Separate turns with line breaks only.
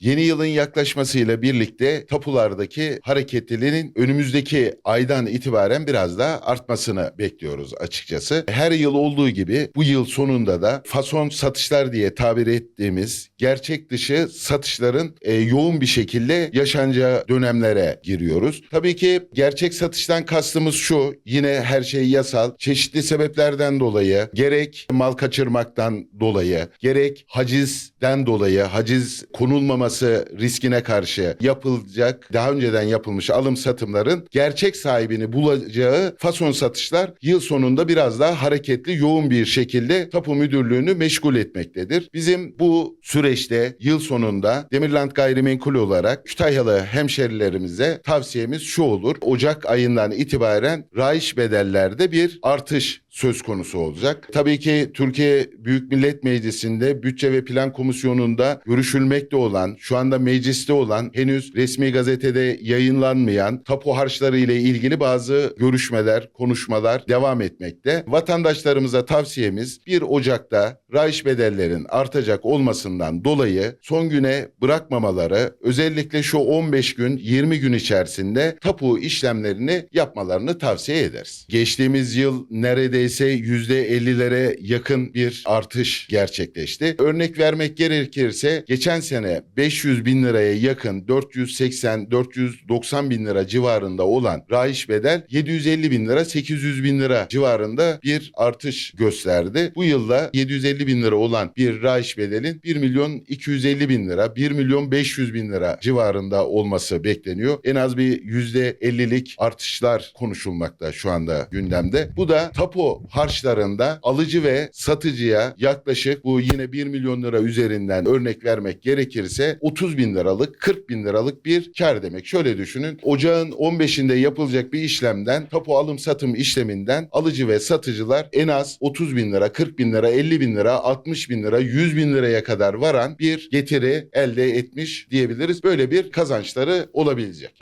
Yeni yılın yaklaşmasıyla birlikte tapulardaki hareketliliğin önümüzdeki aydan itibaren biraz daha artmasını bekliyoruz açıkçası. Her yıl olduğu gibi bu yıl sonunda da fason satışlar diye tabir ettiğimiz gerçek dışı satışların e, yoğun bir şekilde yaşanacağı dönemlere giriyoruz. Tabii ki gerçek satıştan kastımız şu yine her şey yasal çeşitli sebeplerden dolayı gerek mal kaçırmaktan dolayı gerek hacizden dolayı haciz konulmaması riskine karşı yapılacak daha önceden yapılmış alım satımların gerçek sahibini bulacağı fason satışlar yıl sonunda biraz daha hareketli yoğun bir şekilde tapu müdürlüğünü meşgul etmektedir. Bizim bu süreçte yıl sonunda Demirland Gayrimenkul olarak Kütahyalı hemşerilerimize tavsiyemiz şu olur. Ocak ayından itibaren raiş bedellerde bir artış söz konusu olacak. Tabii ki Türkiye Büyük Millet Meclisi'nde Bütçe ve Plan Komisyonu'nda görüşülmekte olan, şu anda mecliste olan, henüz resmi gazetede yayınlanmayan tapu harçları ile ilgili bazı görüşmeler, konuşmalar devam etmekte. Vatandaşlarımıza tavsiyemiz 1 Ocak'ta raiş bedellerin artacak olmasından dolayı son güne bırakmamaları, özellikle şu 15 gün, 20 gün içerisinde tapu işlemlerini yapmalarını tavsiye ederiz. Geçtiğimiz yıl neredeyse %50'lere yakın bir artış gerçekleşti. Örnek vermek gerekirse geçen sene 500 bin liraya yakın 480-490 bin lira civarında olan raiş bedel 750 bin lira 800 bin lira civarında bir artış gösterdi. Bu yılda 750 bin lira olan bir raiş bedelin 1 milyon 250 bin lira 1 milyon 500 bin lira civarında olması bekleniyor. En az bir %50'lik artışlar konuşulmakta şu anda gündemde. Bu da tapu harçlarında alıcı ve satıcıya yaklaşık bu yine 1 milyon lira üzerinden örnek vermek gerekirse 30 bin liralık 40 bin liralık bir kar demek. Şöyle düşünün ocağın 15'inde yapılacak bir işlemden tapu alım satım işleminden alıcı ve satıcılar en az 30 bin lira 40 bin lira 50 bin lira 60 bin lira 100 bin liraya kadar varan bir getiri elde etmiş diyebiliriz. Böyle bir kazançları olabilecek.